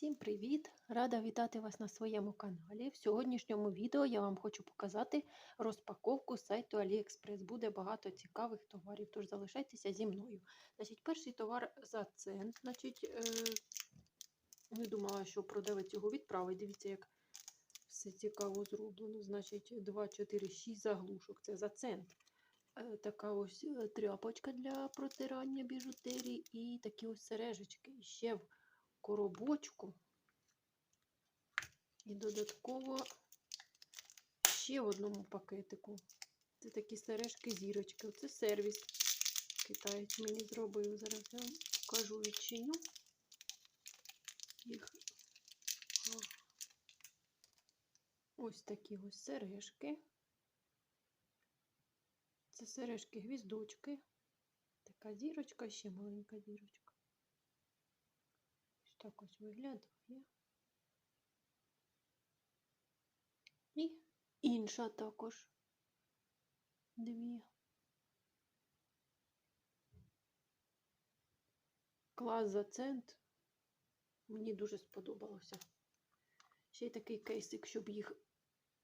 Всім привіт! Рада вітати вас на своєму каналі. В сьогоднішньому відео я вам хочу показати розпаковку сайту AliExpress. Буде багато цікавих товарів, тож залишайтеся зі мною. Значить, Перший товар за цент. Значить, е, не думала, що продавець його відправить. Дивіться, як все цікаво зроблено. Значить, 2, 4, 6 заглушок. Це за цент. Е, Така ось е, тряпочка для протирання біжутерії і такі ось сережечки. Ще в коробочку. І додатково ще в одному пакетику. Це такі сережки зірочки. Оце сервіс. Китаєць мені зробив. Зараз я вам покажу відчиню. Їх. Ось такі ось сережки. Це сережки гвіздочки. Така зірочка, ще маленька зірочка. Так ось виглядає. І інша також. Дві. Клас за цент. Мені дуже сподобалося. Ще й такий кейсик, щоб їх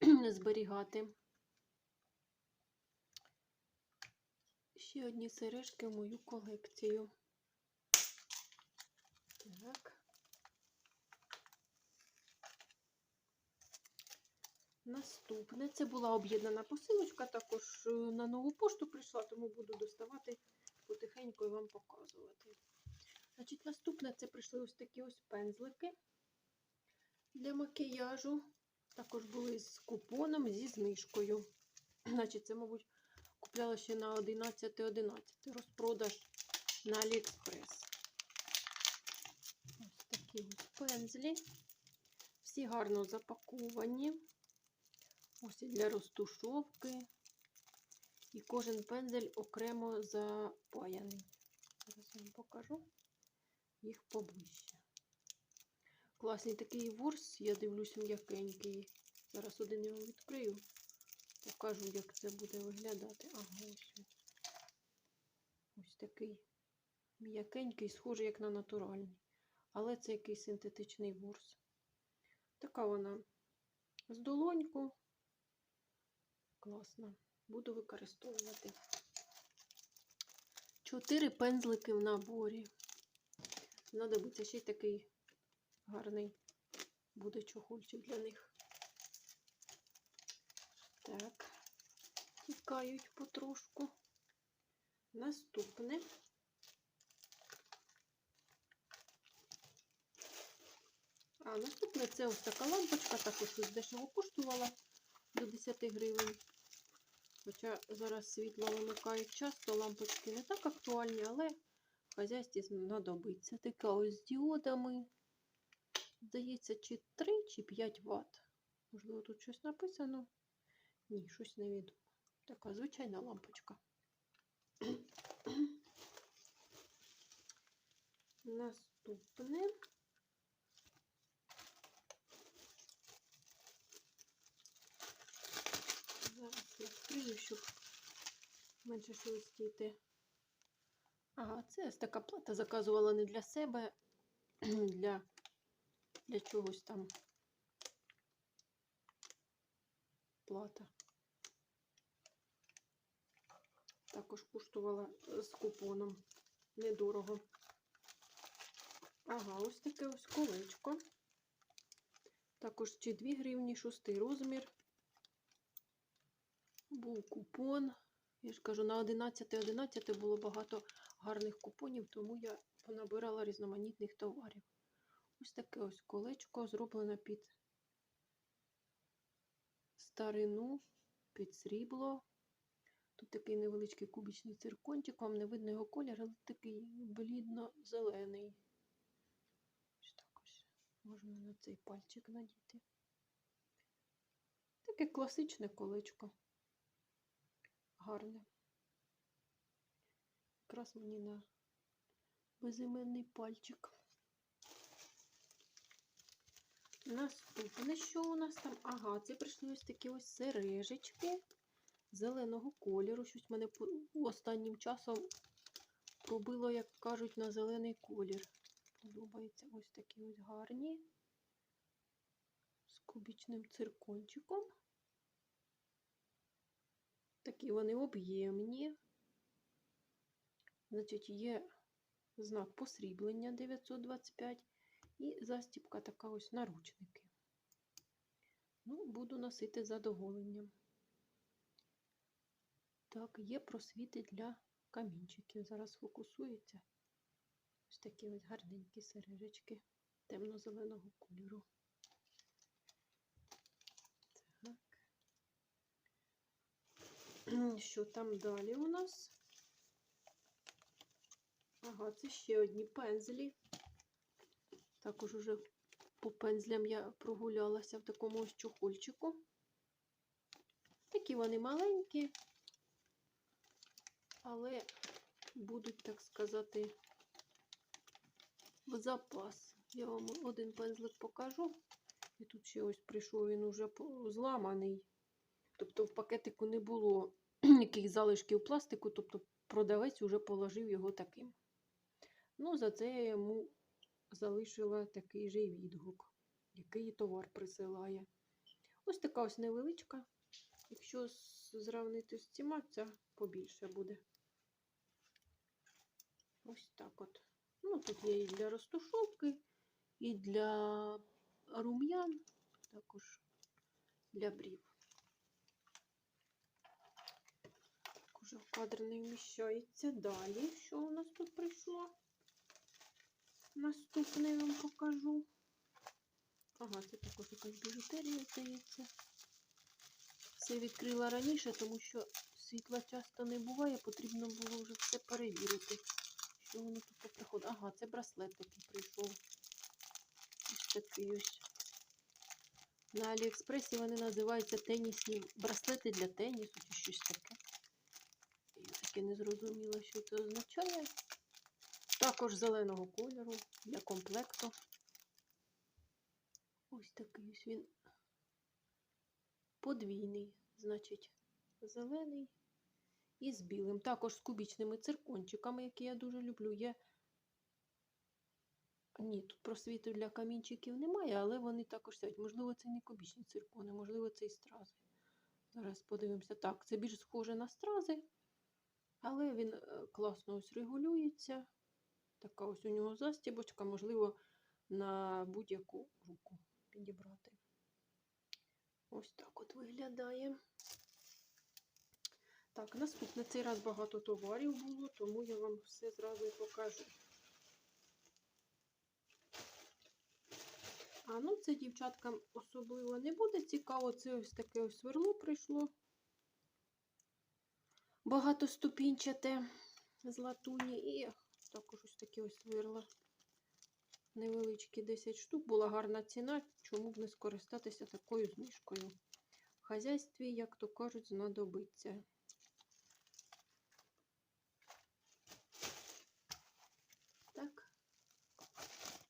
зберігати. Ще одні сережки в мою колекцію. Так. Наступне. Це була об'єднана посилочка, також е, на нову пошту прийшла, тому буду доставати потихеньку і вам показувати. Значить, наступне це прийшли ось такі ось пензлики для макіяжу. Також були з купоном, зі знижкою. Значить, це, мабуть, купляла ще на 11.11 .11. розпродаж на Аліекспрес. Ось такі ось пензлі. Всі гарно запаковані. Ось і для розтушовки. І кожен пензель окремо запаяний. Зараз вам покажу їх поближче. Класний такий ворс, я дивлюсь, м'якенький. Зараз один його відкрию. Покажу, як це буде виглядати. Ага, ось. Ось такий м'якенький, схожий як на натуральний. Але це якийсь синтетичний ворс. Така вона з долоньку. Класно. Буду використовувати. Чотири пензлики в наборі. Знадобиться ще й такий гарний буде чохольчик для них. Так, тікають потрошку. Наступне. А наступне це ось така лампочка, також дешево коштувала до 10 гривень. Хоча зараз світло вимикають часто, лампочки не так актуальні, але в хазяйстві знадобиться. Така ось з діодами. Здається, чи 3, чи 5 Вт. Можливо, тут щось написано. Ні, щось невідомо. Така звичайна лампочка. Наступне. Зараз відкрию, щоб менше шелестіти. Ага, це ось така плата заказувала не для себе, для, для чогось там плата. Також коштувала з купоном. Недорого. Ага, ось таке ось колечко. Також чи 2 гривні, шостий розмір. Був купон. Я ж кажу, на 11.11 11 було багато гарних купонів, тому я понабирала різноманітних товарів. Ось таке ось колечко зроблене під старину, під срібло. Тут такий невеличкий кубічний циркончик, вам не видно його колір, але такий блідно-зелений. Ось так ось можна на цей пальчик надіти. Таке класичне колечко. Гарне. Якраз мені на безіменний пальчик. Наступне, що у нас там? Ага, це прийшли ось такі ось сережечки зеленого кольору. Щось мене останнім часом пробило, як кажуть, на зелений колір. подобається. Ось такі ось гарні. З кубічним циркончиком. Такі вони об'ємні. Значить, є знак посріблення 925 і застіпка така ось наручники. Ну, буду носити задоволенням. Так, є просвіти для камінчиків. Зараз фокусується. Ось такі ось гарненькі сережечки темно-зеленого кольору. Що там далі у нас? Ага, це ще одні пензлі. Також уже по пензлям я прогулялася в такому ось чохольчику. Такі вони маленькі, але будуть, так сказати, в запас. Я вам один пензлик покажу. І тут ще ось прийшов він уже зламаний. Тобто в пакетику не було яких залишків пластику, тобто продавець уже положив його таким. Ну, за це я йому залишила такий же відгук, який товар присилає. Ось така ось невеличка. Якщо з- зрівнити з цими, ця побільше буде. Ось так от. Ну, тут є і для розтушовки, і для рум'ян, також для брів. Уже в кадр не вміщається. Далі, що у нас тут прийшло? Наступне вам покажу. Ага, це також якась біжутерія, здається. Все відкрила раніше, тому що світла часто не буває, потрібно було вже все перевірити. Що воно тут поприходить? Ага, це браслет такий прийшов. Ось такий ось. На Аліекспресі вони називаються тенісні браслети для тенісу чи щось таке. Я не зрозуміла, що це означає. Також зеленого кольору для комплекту. Ось такий ось він подвійний, значить, зелений і з білим. Також з кубічними циркончиками, які я дуже люблю. Є. Ні, тут просвіту для камінчиків немає, але вони також сядуть. Можливо, це не кубічні циркони, можливо, це і стрази. Зараз подивимося. Так, це більш схоже на стрази, але він е, класно ось регулюється. Така ось у нього застібочка, можливо, на будь-яку руку підібрати. Ось так от виглядає. Так, наступне цей раз багато товарів було, тому я вам все зразу і покажу. А ну це дівчаткам особливо не буде цікаво. Це ось таке ось сверло прийшло. Багатоступінчате з латуні і також ось такі ось сверла. Невеличкі 10 штук. Була гарна ціна, чому б не скористатися такою знижкою. В хазяйстві, як то кажуть, знадобиться. Так.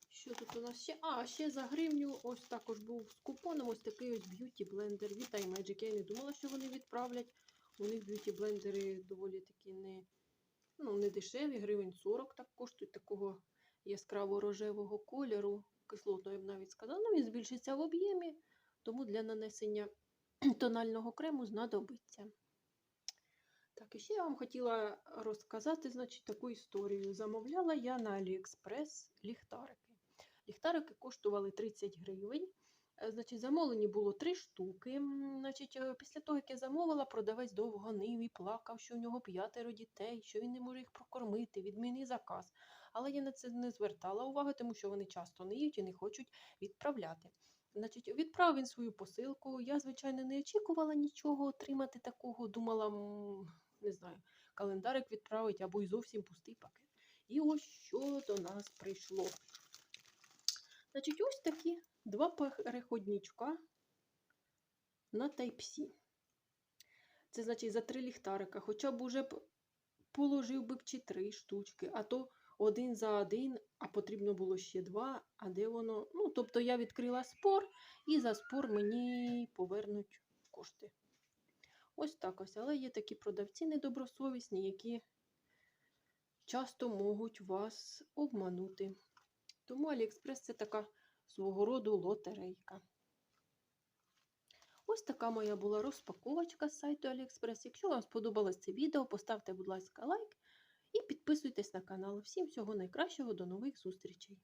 Що тут у нас ще? А, ще за гривню ось також був з купоном ось такий ось б'юті блендер від iMagic. Я не думала, що вони відправлять. У них б'юті блендери доволі такі не, ну, не дешеві, гривень 40 так коштують такого яскраво рожевого кольору. Кислотного, я б навіть сказала. Ну, він збільшиться в об'ємі, тому для нанесення тонального крему знадобиться. Так, і ще я вам хотіла розказати, значить, таку історію. Замовляла я на AliExpress ліхтарики. Ліхтарики коштували 30 гривень. Е, Значить, замовлені було три штуки. Значить, е, після того, як я замовила, продавець довго нив і плакав, що в нього п'ятеро дітей, що він не може їх прокормити, відміни заказ. Але я на це не звертала уваги, тому що вони часто ниють і не хочуть відправляти. Значить, відправив він свою посилку. Я, звичайно, не очікувала нічого отримати такого. Думала, не знаю, календарик відправить або й зовсім пустий пакет. І ось що до нас прийшло. Значить, ось такі два переходничка на Type-C. Це значить за три ліхтарика. Хоча б уже б положив би чи три штучки, а то один за один, а потрібно було ще два. А де воно? Ну, тобто я відкрила спор, і за спор мені повернуть кошти. Ось так ось. Але є такі продавці недобросовісні, які часто можуть вас обманути. Тому Аліекспрес це така свого роду лотерейка. Ось така моя була розпаковочка з сайту Аліекспрес. Якщо вам сподобалось це відео, поставте, будь ласка, лайк і підписуйтесь на канал. Всім всього найкращого, до нових зустрічей!